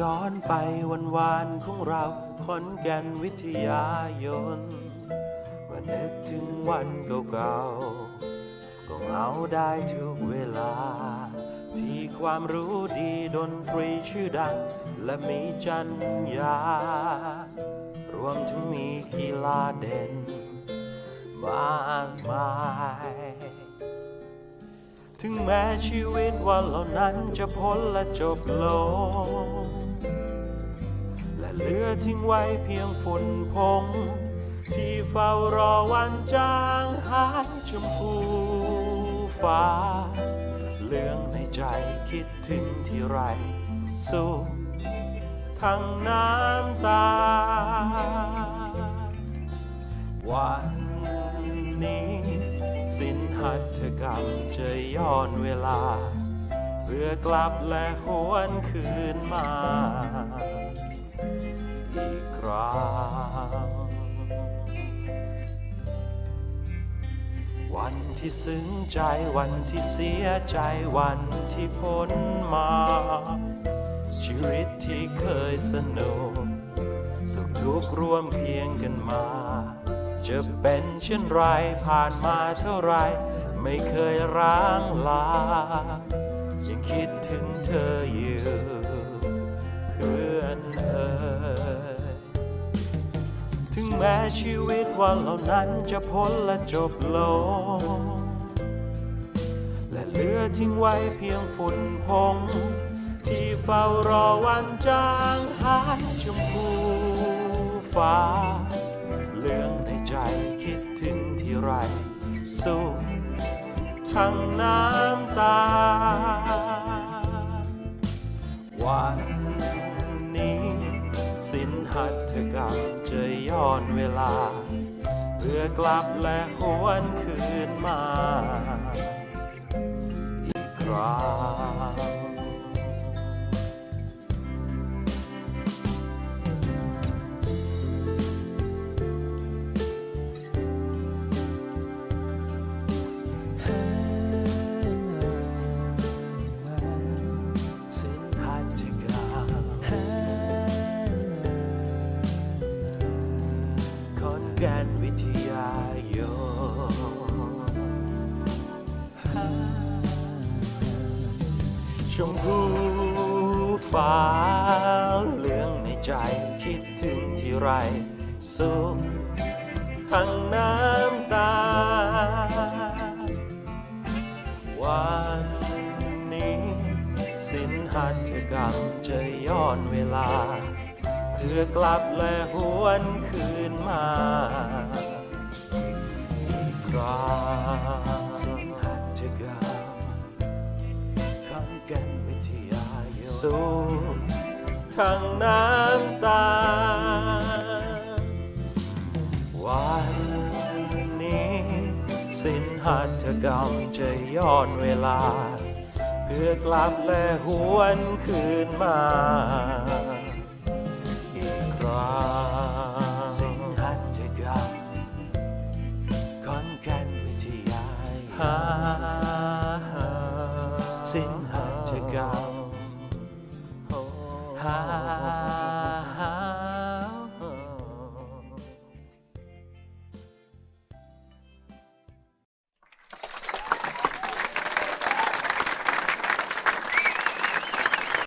ย้อนไปวันวานของเราขอนแก่นวิทยายนมานึกถึงวันเก่าๆก็เอาได้ทุกเวลา ที่ความรู้ดีดนตรีชื่อดัง และมีจัญญารวมถึงมีกีฬาเด่นมากมาย ถึงแม้ชีวิตวันเหล่านั้นจะพ้นและจบลง และเหลือทิ้งไว้เพียงฝุ่นพง ที่เฝ้ารอวันจางหายชมพูฟ้า เลืองในใจคิดถึงที่ไรสู้ทั้งน้ำตา วันนี้ หัตถกรรมจะย้อนเวลา เพื่อกลับและหวนคืนมา อีกครั้งวันที่ซึ้งใจวันที่เสียใจวันที่พ้นมา ชีวิตที่เคยสนุกสุขทุกข์ร่วมเพียงกันมา จะเป็นเช่นไรผ่านมาเท่าไร ไม่เคยร้างลา ยังคิดถึงเธออยู่เพื่อนเอ่ยถึงแม้ชีวิตวันเหล่านั้นจะพ้นและจบลง และเหลือทิ้งไว้เพียงฝุ่นพง ที่เฝ้ารอวันจางหายชมพูฟ้าเลือง คิดถึงที่ไรสู้ทั้งน้ำตา วันนี้สินหัตถกรรมจะย้อนเวลา เพื่อกลับและหวนคืนมา แก่นวิทยาโยนชมพูฟ้าเหลืองในใจคิดถึงที่ไร สุขทั้งน้ำตา วันนี้สินหัตถกรรมจะย้อนเวลา เพื่อกลับและหวนคืนมาอีกครั้งสินหัตถกรรมขอนแก่นวิทยายนสู้ทั้งน้ำตา วันนี้สินหัตถกรรมจะย้อนเวลา เพื่อกลับและหวนคืนมา สิงหันจะกลับคอนแค่นวิทยายสิงหันจะกรรม